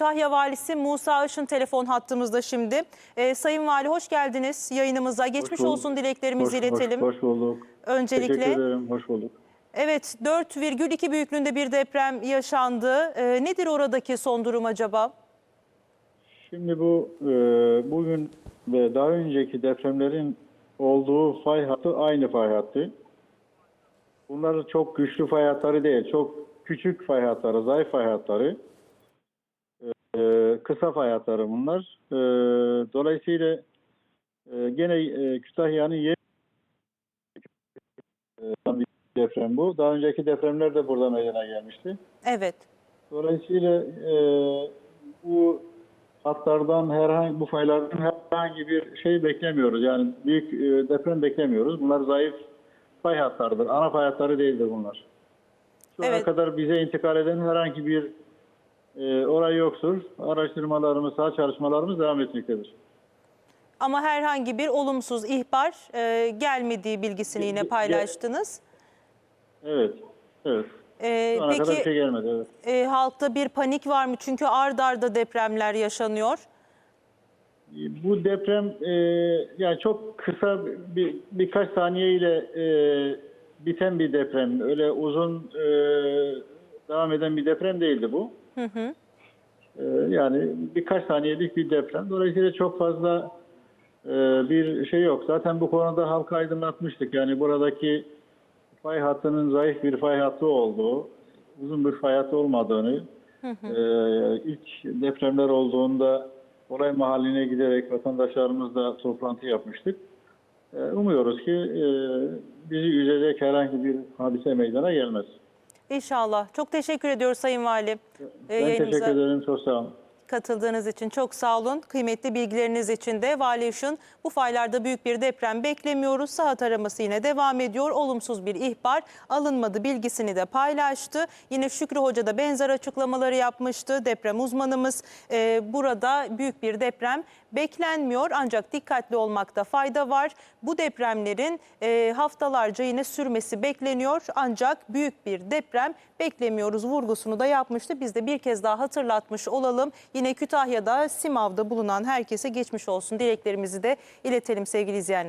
Kütahya Valisi Musa Işın telefon hattımızda şimdi. Ee, Sayın Vali hoş geldiniz yayınımıza. Geçmiş olsun dileklerimizi Hoş- iletelim. Hoş, hoş bulduk. Öncelikle Teşekkür ederim. Hoş bulduk. evet 4,2 büyüklüğünde bir deprem yaşandı. Ee, nedir oradaki son durum acaba? Şimdi bu e, bugün ve daha önceki depremlerin olduğu fay hattı aynı fay hattı. Bunlar çok güçlü fay hatları değil. Çok küçük fay hatları, zayıf fay hatları. E, kısa fay hatları bunlar. E, dolayısıyla e, gene e, Kütahya'nın yeni e, bir deprem bu. Daha önceki depremler de burada meydana gelmişti. Evet. Dolayısıyla e, bu hatlardan herhangi bu faylardan herhangi bir şey beklemiyoruz. Yani büyük e, deprem beklemiyoruz. Bunlar zayıf fay hatlarıdır. Ana fay hatları değildir bunlar. Şu ana Evet. kadar bize intikal eden herhangi bir e, olay yoktur. Araştırmalarımız, saha çalışmalarımız devam etmektedir. Ama herhangi bir olumsuz ihbar e, gelmediği bilgisini yine paylaştınız. Evet. Evet. Ee, Şu ana kadar bir peki şey gelmedi. Evet. e, halkta bir panik var mı? Çünkü ard arda depremler yaşanıyor. Bu deprem e, yani çok kısa bir birkaç saniye ile e, biten bir deprem. Öyle uzun e, devam eden bir deprem değildi bu. Hı hı. E, yani birkaç saniyelik bir deprem. Dolayısıyla çok fazla e, bir şey yok. Zaten bu konuda halka aydınlatmıştık. Yani buradaki fay hattının zayıf bir fay hattı olduğu, uzun bir fay hattı olmadığını, e, ilk depremler olduğunda olay mahalline giderek vatandaşlarımızla toplantı yapmıştık. E, umuyoruz ki e, bizi üzecek herhangi bir hadise meydana gelmez. İnşallah. Çok teşekkür ediyoruz Sayın Vali. Ee, Ben yayınımıza teşekkür ederim. Çok sağ olun. Katıldığınız için çok sağ olun. Kıymetli bilgileriniz için de Vali Işın bu faylarda büyük bir deprem beklemiyoruz. Saat araması yine devam ediyor. Olumsuz bir ihbar alınmadı bilgisini de paylaştı. Yine Şükrü Hoca da benzer açıklamaları yapmıştı. Deprem uzmanımız Ee, burada büyük bir deprem beklenmiyor ancak dikkatli olmakta fayda var. Bu depremlerin e, haftalarca yine sürmesi bekleniyor ancak büyük bir deprem beklemiyoruz vurgusunu da yapmıştı. Biz de bir kez daha hatırlatmış olalım. Yine Kütahya'da Simav'da bulunan herkese geçmiş olsun dileklerimizi de iletelim sevgili izleyenler.